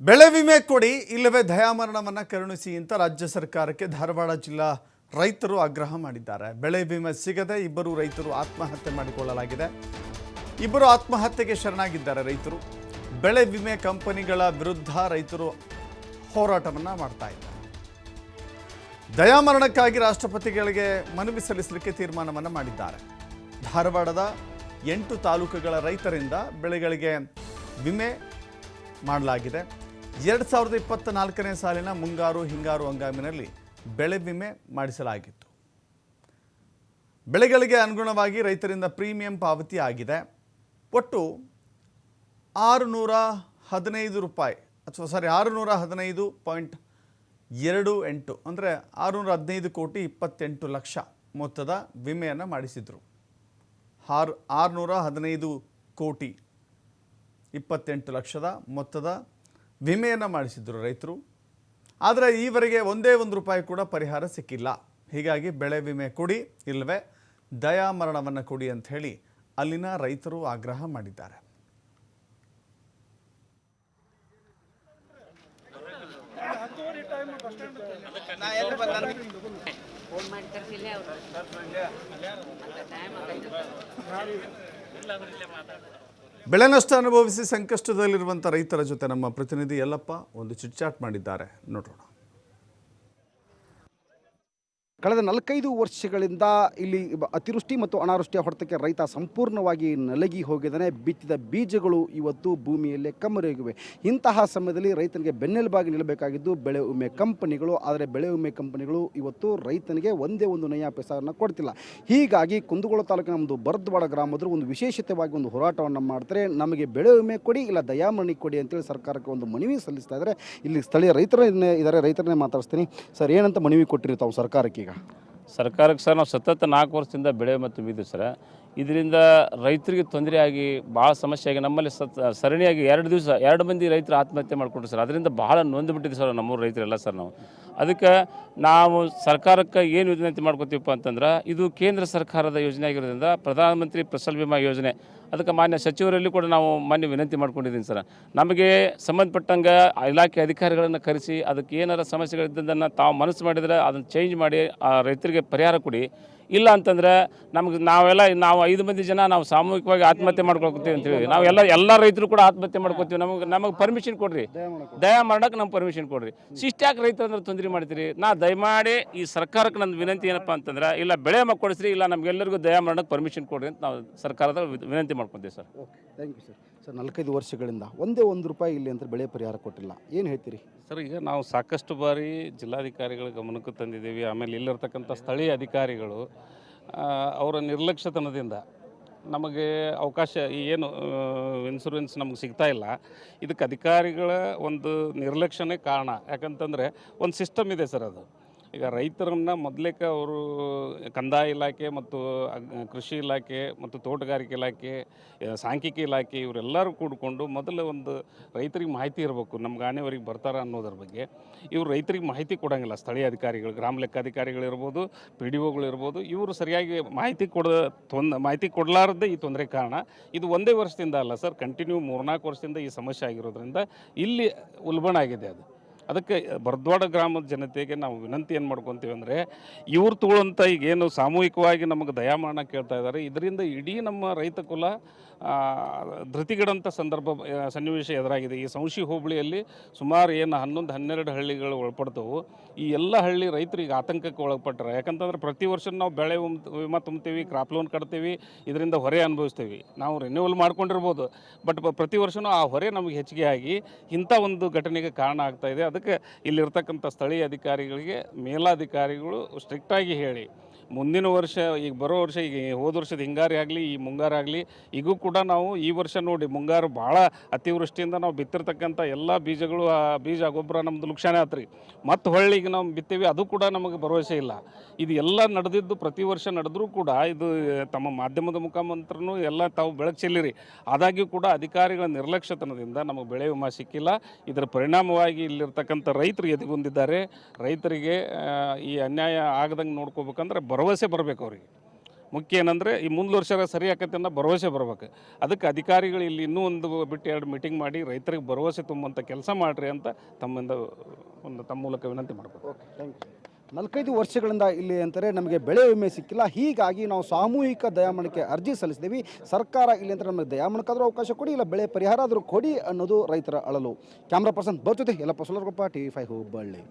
ಬೆಳೆ ವಿಮೆ ಕೊಡಿ, ಇಲ್ಲವೇ ದಯಾಮರಣವನ್ನು ಕರುಣಿಸಿ ಅಂತ ರಾಜ್ಯ ಸರ್ಕಾರಕ್ಕೆ ಧಾರವಾಡ ಜಿಲ್ಲಾ ರೈತರು ಆಗ್ರಹ ಮಾಡಿದ್ದಾರೆ. ಬೆಳೆ ವಿಮೆ ಸಿಗದೆ ಇಬ್ಬರು ರೈತರು ಆತ್ಮಹತ್ಯೆ ಮಾಡಿಕೊಳ್ಳಲಾಗಿದೆ. ಇಬ್ಬರು ಆತ್ಮಹತ್ಯೆಗೆ ಶರಣಾಗಿದ್ದಾರೆ ರೈತರು. ಬೆಳೆ ವಿಮೆ ಕಂಪನಿಗಳ ವಿರುದ್ಧ ರೈತರು ಹೋರಾಟವನ್ನು ಮಾಡ್ತಾ ಇದ್ದಾರೆ. ದಯಾಮರಣಕ್ಕಾಗಿ ರಾಷ್ಟ್ರಪತಿಗಳಿಗೆ ಮನವಿ ಸಲ್ಲಿಸಲಿಕ್ಕೆ ತೀರ್ಮಾನವನ್ನು ಮಾಡಿದ್ದಾರೆ. ಧಾರವಾಡದ ಎಂಟು ತಾಲೂಕುಗಳ ರೈತರಿಂದ ಬೆಳೆಗಳಿಗೆ ವಿಮೆ ಮಾಡಲಾಗಿದೆ. ಎರಡು ಸಾವಿರದ ಇಪ್ಪತ್ತ ನಾಲ್ಕನೇ ಸಾಲಿನ ಮುಂಗಾರು ಹಿಂಗಾರು ಹಂಗಾಮಿನಲ್ಲಿ ಬೆಳೆ ವಿಮೆ ಮಾಡಿಸಲಾಗಿತ್ತು. ಬೆಳೆಗಳಿಗೆ ಅನುಗುಣವಾಗಿ ರೈತರಿಂದ ಪ್ರೀಮಿಯಂ ಪಾವತಿ ಆಗಿದೆ. ಒಟ್ಟು ಆರುನೂರ ಹದಿನೈದು ರೂಪಾಯಿ ಅಥವಾ ಸಾರಿ ಆರುನೂರ ಹದಿನೈದು ಪಾಯಿಂಟ್ ಎರಡು ಎಂಟು ಅಂದರೆ ಆರುನೂರ ಹದಿನೈದು ಕೋಟಿ ಇಪ್ಪತ್ತೆಂಟು ಲಕ್ಷ ಮೊತ್ತದ ವಿಮೆಯನ್ನು ಮಾಡಿಸಿದರು. ಆರು ಆರುನೂರ ಹದಿನೈದು ಕೋಟಿ ಇಪ್ಪತ್ತೆಂಟು ಲಕ್ಷದ ಮೊತ್ತದ ವಿಮೆಯನ್ನು ಮಾಡಿಸಿದ್ರು ರೈತರು. ಆದರೆ ಈವರೆಗೆ ಒಂದೇ ಒಂದು ರೂಪಾಯಿ ಕೂಡ ಪರಿಹಾರ ಸಿಕ್ಕಿಲ್ಲ. ಹೀಗಾಗಿ ಬೆಳೆ ವಿಮೆ ಕೊಡಿ ಇಲ್ಲವೇ ದಯಾಮರಣವನ್ನು ಕೊಡಿ ಅಂತ ಹೇಳಿ ಅಲ್ಲಿನ ರೈತರು ಆಗ್ರಹ ಮಾಡಿದ್ದಾರೆ. ಬೆಳೆ ನಷ್ಟ ಅನುಭವಿಸಿ ಸಂಕಷ್ಟದಲ್ಲಿರುವಂಥ ರೈತರ ಜೊತೆ ನಮ್ಮ ಪ್ರತಿನಿಧಿ ಯಲ್ಲಪ್ಪ ಒಂದು ಚಿಟ್ಚಾಟ್ ಮಾಡಿದ್ದಾರೆ. ನೋಡೋಣ ಕಳೆದ ನಾಲ್ಕೈದು ವರ್ಷಗಳಿಂದ ಇಲ್ಲಿ ಅತಿವೃಷ್ಟಿ ಮತ್ತು ಅನಾವೃಷ್ಟಿಯ ಹೊಡೆತಕ್ಕೆ ರೈತ ಸಂಪೂರ್ಣವಾಗಿ ನಲಗಿ ಹೋಗಿದ್ದಾನೆ. ಬಿತ್ತಿದ ಬೀಜಗಳು ಇವತ್ತು ಭೂಮಿಯಲ್ಲೇ ಕಮ್ಮರಿಗಿವೆ ಇಂತಹ ಸಮಯದಲ್ಲಿ ರೈತನಿಗೆ ಬೆನ್ನೆಲುಬಾಗಿ ನಿಲ್ಲಬೇಕಾಗಿದ್ದು ಬೆಳೆ ವಿಮೆ ಕಂಪನಿಗಳು, ಆದರೆ ಬೆಳೆ ವಿಮೆ ಕಂಪನಿಗಳು ಇವತ್ತು ರೈತನಿಗೆ ಒಂದೇ ಒಂದು ನಯ ಪೆಸಾರನ್ನು ಕೊಡ್ತಿಲ್ಲ. ಹೀಗಾಗಿ ಕುಂದಗೋಳ ತಾಲೂಕಿನ ಒಂದು ಭರದ್ವಾಡ ಗ್ರಾಮದರು ಒಂದು ವಿಶೇಷತೆವಾಗಿ ಒಂದು ಹೋರಾಟವನ್ನು ಮಾಡ್ತಾರೆ. ನಮಗೆ ಬೆಳೆ ವಿಮೆ ಕೊಡಿ, ಇಲ್ಲ ದಯಾಮರಣಿ ಕೊಡಿ ಅಂತೇಳಿ ಸರ್ಕಾರಕ್ಕೆ ಒಂದು ಮನವಿ ಸಲ್ಲಿಸ್ತಾ ಇದ್ದಾರೆ. ಇಲ್ಲಿ ಸ್ಥಳೀಯ ರೈತರ ಇದ್ದಾರೆ. ರೈತರನ್ನೇ ಮಾತಾಡಿಸ್ತೀನಿ. ಸರ್, ಏನಂತ ಮನವಿ ಕೊಟ್ಟಿರಿ ತಾವು ಸರ್ಕಾರಕ್ಕೆ ಈಗ? ಸರ್ಕಾರಕ್ಕೆ ಸರ್ ನಾವು ಸತತ ನಾಲ್ಕು ವರ್ಷದಿಂದ ಬೆಳೆ ಮತ್ತು ತುಂಬಿದ್ದೀವಿ ಸರ್. ಇದರಿಂದ ರೈತರಿಗೆ ತೊಂದರೆ ಆಗಿ ಭಾಳ ಸಮಸ್ಯೆ ಆಗಿ ನಮ್ಮಲ್ಲಿ ಸತ್, ಸರಣಿಯಾಗಿ ಎರಡು ದಿವಸ, ಎರಡು ಮಂದಿ ರೈತರು ಆತ್ಮಹತ್ಯೆ ಮಾಡಿಕೊಂಡ್ರು ಸರ್. ಅದರಿಂದ ಭಾಳ ನೊಂದು ಸರ್ ನಮ್ಮೂರು ರೈತರೆಲ್ಲ ಸರ್ ನಾವು. ಅದಕ್ಕೆ ನಾವು ಸರ್ಕಾರಕ್ಕೆ ಏನು ವಿನಂತಿ ಮಾಡ್ಕೋತೀವಪ್ಪ ಅಂತಂದ್ರೆ, ಇದು ಕೇಂದ್ರ ಸರ್ಕಾರದ ಯೋಜನೆ ಆಗಿರೋದ್ರಿಂದ ಪ್ರಧಾನಮಂತ್ರಿ ಫಸಲ್ ಬಿಮಾ ಯೋಜನೆ ಅದಕ್ಕೆ ಮಾನ್ಯ ಸಚಿವರಲ್ಲಿ ಕೂಡ ನಾವು ಮಾನ್ಯ ವಿನಂತಿ ಮಾಡ್ಕೊಂಡಿದ್ದೀನಿ ಸರ್. ನಮಗೆ ಸಂಬಂಧಪಟ್ಟಂಗೆ ಇಲಾಖೆ ಅಧಿಕಾರಿಗಳನ್ನು ಕರೆಸಿ ಅದಕ್ಕೆ ಏನಾರ ಸಮಸ್ಯೆಗಳಿದ್ದನ್ನು ತಾವು ಮನಸ್ಸು ಮಾಡಿದರೆ ಅದನ್ನು ಚೇಂಜ್ ಮಾಡಿ ಆ ರೈತರಿಗೆ ಪರಿಹಾರ ಕೊಡಿ. ಇಲ್ಲ ಅಂತಂದ್ರೆ ನಮ್ಗೆ ನಾವೆಲ್ಲ ನಾವು ಐದು ಮಂದಿ ಜನ ನಾವು ಸಾಮೂಹಿಕವಾಗಿ ಆತ್ಮಹತ್ಯೆ ಮಾಡ್ಕೊಳ್ತೀವಿ ಅಂತೇಳಿ ನಾವು ಎಲ್ಲ ಎಲ್ಲ ರೈತರು ಕೂಡ ಆತ್ಮಹತ್ಯೆ ಮಾಡ್ಕೊತೀವಿ. ನಮಗೆ ನಮಗೆ ಪರ್ಮಿಷನ್ ಕೊಡ್ರಿ. ದಯ ಮಾಡೋಕೆ ನಮ್ಗೆ ಪರ್ಮಿಷನ್ ಕೊಡ್ರಿ. ಶಿಷ್ಟ್ಯಾಕೆ ರೈತರು ಅಂದ್ರೆ ತೊಂದರೆ ಮಾಡ್ತೀರಿ. ನಾ ದಯಮಾಡಿ ಈ ಸರ್ಕಾರಕ್ಕೆ ನನ್ನ ವಿನಂತಿ ಏನಪ್ಪ ಅಂತಂದ್ರೆ, ಇಲ್ಲ ಬೆಳೆ ಮಕ್ಕ ಕೊಡಿಸ್ರಿ, ಇಲ್ಲ ನಮ್ಗೆಲ್ಲರಿಗೂ ದಯ ಮಾಡೋಕೆ ಪರ್ಮಿಷನ್ ಕೊಡ್ರಿ ಅಂತ ನಾವು ಸರ್ಕಾರದ ವಿನಂತಿ ಮಾಡ್ಕೊತೀವಿ sir. Okay thank you sir sir, ನಾಲ್ಕೈದು ವರ್ಷಗಳಿಂದ ಒಂದೇ ಒಂದು ರೂಪಾಯಿ ಇಲ್ಲಿ ಅಂತ ಬೆಳೆ ಪರಿಹಾರ ಕೊಟ್ಟಿಲ್ಲ. ಏನು ಹೇಳ್ತೀರಿ? ಸರ್, ಈಗ ನಾವು ಸಾಕಷ್ಟು ಬಾರಿ ಜಿಲ್ಲಾಧಿಕಾರಿಗಳ ಗಮನಕ್ಕೆ ತಂದಿದ್ದೀವಿ. ಆಮೇಲೆ ಇಲ್ಲಿರ್ತಕ್ಕಂಥ ಸ್ಥಳೀಯ ಅಧಿಕಾರಿಗಳು ಅವರ ನಿರ್ಲಕ್ಷ್ಯತನದಿಂದ ನಮಗೆ ಅವಕಾಶ ಏನು ಇನ್ಸೂರೆನ್ಸ್ ನಮಗೆ ಸಿಗ್ತಾ ಇಲ್ಲ. ಇದಕ್ಕೆ ಅಧಿಕಾರಿಗಳ ಒಂದು ನಿರ್ಲಕ್ಷ್ಯನೇ ಕಾರಣ. ಯಾಕಂತಂದರೆ, ಒಂದು ಸಿಸ್ಟಮ್ ಇದೆ ಸರ್ ಅದು. ಈಗ ರೈತರನ್ನು ಮೊದಲೇಕ ಅವರು ಕಂದಾಯ ಇಲಾಖೆ ಮತ್ತು ಕೃಷಿ ಇಲಾಖೆ ಮತ್ತು ತೋಟಗಾರಿಕೆ ಇಲಾಖೆ ಸಾಂಖ್ಯಿಕ ಇಲಾಖೆ ಇವರೆಲ್ಲರೂ ಕೂಡಿಕೊಂಡು ಮೊದಲು ಒಂದು ರೈತರಿಗೆ ಮಾಹಿತಿ ಇರಬೇಕು, ನಮ್ಗೆ ಆನೆವರಿಗೆ ಬರ್ತಾರ ಅನ್ನೋದ್ರ ಬಗ್ಗೆ. ಇವರು ರೈತರಿಗೆ ಮಾಹಿತಿ ಕೊಡೋಂಗಿಲ್ಲ. ಸ್ಥಳೀಯ ಅಧಿಕಾರಿಗಳು, ಗ್ರಾಮ ಲೆಕ್ಕಾಧಿಕಾರಿಗಳಿರ್ಬೋದು ಪಿ ಡಿ ಒಗಳು ಇರ್ಬೋದು, ಇವರು ಸರಿಯಾಗಿ ಮಾಹಿತಿ ಕೊಡ ತೊಂದ ಮಾಹಿತಿ ಕೊಡಲಾರದ್ದೇ ಈ ತೊಂದರೆ ಕಾರಣ. ಇದು ಒಂದೇ ವರ್ಷದಿಂದ ಅಲ್ಲ ಸರ್, ಕಂಟಿನ್ಯೂ ಮೂರ್ನಾಲ್ಕು ವರ್ಷದಿಂದ ಈ ಸಮಸ್ಯೆ ಆಗಿರೋದ್ರಿಂದ ಇಲ್ಲಿ ಉಲ್ಬಣ ಆಗಿದೆ ಅದು. ಅದಕ್ಕೆ ಬರ್ದ್ವಾಡ ಗ್ರಾಮದ ಜನತೆಗೆ ನಾವು ವಿನಂತಿ ಏನು ಮಾಡ್ಕೊತೀವಿ ಅಂದರೆ, ಇವ್ರು ತಗೊಳ್ಳೋಂಥ ಈಗ ಏನು ಸಾಮೂಹಿಕವಾಗಿ ನಮಗೆ ದಯಾಮರಣ ಕೇಳ್ತಾ ಇದ್ದಾರೆ ಇದರಿಂದ ಇಡೀ ನಮ್ಮ ರೈತ ಕುಲ ಧೃತಿಗಿಡಂಥ ಸಂದರ್ಭ ಸನ್ನಿವೇಶ ಎದುರಾಗಿದೆ. ಈ ಸಂಶಿ ಹೋಬಳಿಯಲ್ಲಿ ಸುಮಾರು ಏನು ಹನ್ನೊಂದು, ಹನ್ನೆರಡು ಹಳ್ಳಿಗಳು ಒಳಪಡ್ತವು. ಈ ಎಲ್ಲ ಹಳ್ಳಿ ರೈತರು ಈಗ ಆತಂಕಕ್ಕೆ ಒಳಪಟ್ಟರೆ. ಯಾಕಂತಂದ್ರೆ ಪ್ರತಿ ವರ್ಷ ನಾವು ಬೆಳೆ ವಿಮಾ ತುಂಬ್ತೀವಿ, ಕ್ರಾಪ್ ಲೋನ್ ಕಟ್ತೀವಿ, ಇದರಿಂದ ಹೊರೆ ಅನುಭವಿಸ್ತೀವಿ. ನಾವು ರಿನ್ಯೂವಲ್ ಮಾಡ್ಕೊಂಡಿರ್ಬೋದು. ಬಟ್ ಪ್ರತಿ ವರ್ಷವೂ ಆ ಹೊರೆ ನಮಗೆ ಹೆಚ್ಚಿಗೆ ಆಗಿ ಇಂಥ ಒಂದು ಘಟನೆಗೆ ಕಾರಣ ಆಗ್ತಾ ಇದೆ. ಅದಕ್ಕೆ ಇಲ್ಲಿರ್ತಕ್ಕಂಥ ಸ್ಥಳೀಯ ಅಧಿಕಾರಿಗಳಿಗೆ ಮೇಲಾಧಿಕಾರಿಗಳು ಸ್ಟ್ರಿಕ್ಟಾಗಿ ಹೇಳಿ ಮುಂದಿನ ವರ್ಷ, ಈಗ ಬರೋ ವರ್ಷ, ಈಗ ಹೋದ ವರ್ಷದ ಹಿಂಗಾರಿ ಆಗಲಿ, ಈ ಮುಂಗಾರು ಆಗಲಿ, ಈಗೂ ಕೂಡ ನಾವು ಈ ವರ್ಷ ನೋಡಿ ಮುಂಗಾರು ಭಾಳ ಅತಿವೃಷ್ಟಿಯಿಂದ ನಾವು ಬಿತ್ತಿರ್ತಕ್ಕಂಥ ಎಲ್ಲ ಬೀಜಗಳು, ಆ ಬೀಜ ಗೊಬ್ಬರ ನಮ್ಮದು ನುಕ್ಸಾನ ಆತ್ರಿ. ಮತ್ತು ಹೊಳ್ಳಿಗೆ ನಾವು ಬಿತ್ತೀವಿ, ಅದು ಕೂಡ ನಮಗೆ ಭರವಸೆ ಇಲ್ಲ. ಇದು ಎಲ್ಲ ನಡೆದಿದ್ದು ಪ್ರತಿ ವರ್ಷ ನಡೆದರೂ ಕೂಡ ಇದು ತಮ್ಮ ಮಾಧ್ಯಮದ ಮುಖಾಂತರನೂ ಎಲ್ಲ ತಾವು ಬೆಳಕು ಚೆಲ್ಲಿರಿ ಆದಾಗ್ಯೂ ಕೂಡ ಅಧಿಕಾರಿಗಳ ನಿರ್ಲಕ್ಷ್ಯತನದಿಂದ ನಮಗೆ ಬೆಳೆ ವಿಮಾ ಸಿಕ್ಕಿಲ್ಲ. ಇದರ ಪರಿಣಾಮವಾಗಿ ಇಲ್ಲಿರ್ತಕ್ಕಂಥ ರೈತರು ಎದುಗುಂದಿದ್ದಾರೆ. ರೈತರಿಗೆ ಈ ಅನ್ಯಾಯ ಆಗದಂಗೆ ನೋಡ್ಕೋಬೇಕಂದ್ರೆ ಭರವಸೆ ಬರಬೇಕು ಅವರಿಗೆ. ಮುಖ್ಯ ಏನಂದರೆ ಈ ಮುಂದೆ ವರ್ಷ ಸರಿ ಆಕತ್ತೆ ಅನ್ನೋ ಭರವಸೆ ಬರ್ಬೇಕು. ಅದಕ್ಕೆ ಅಧಿಕಾರಿಗಳು ಇಲ್ಲಿ ಇನ್ನೂ ಒಂದು ಬಿಟ್ಟು ಎರಡು ಮೀಟಿಂಗ್ ಮಾಡಿ ರೈತರಿಗೆ ಭರವಸೆ ತುಂಬುವಂಥ ಕೆಲಸ ಮಾಡಿರಿ ಅಂತ ತಮ್ಮಿಂದ ಒಂದು ತಮ್ಮ ಮೂಲಕ ವಿನಂತಿ ಮಾಡಬೇಕು ಓಕೆ ಥ್ಯಾಂಕ್ ಯು ನಾಲ್ಕೈದು ವರ್ಷಗಳಿಂದ ಇಲ್ಲಿ ಅಂತಾರೆ ನಮಗೆ ಬೆಳೆ ವಿಮೆ ಸಿಕ್ಕಿಲ್ಲ. ಹೀಗಾಗಿ ನಾವು ಸಾಮೂಹಿಕ ದಯಾಮಣಕ್ಕೆ ಅರ್ಜಿ ಸಲ್ಲಿಸಿದ್ದೀವಿ. ಸರ್ಕಾರ ಇಲ್ಲಿ ಅಂತ ನಮಗೆ ದಯಾಮಣಕ್ಕಾದರೂ ಅವಕಾಶ ಕೊಡಿ, ಇಲ್ಲ ಬೆಳೆ ಪರಿಹಾರ ಆದರೂ ಕೊಡಿ ಅನ್ನೋದು ರೈತರ ಅಳಲು. ಕ್ಯಾಮ್ರಾ ಪರ್ಸನ್ ಬರ್ತದೆ ಎಲ್ಲ ಸುಲರ್ಗೊಪ್ಪ ಟಿ ವಿ ಫೈ ಹುಬ್ಬಳ್ಳಿ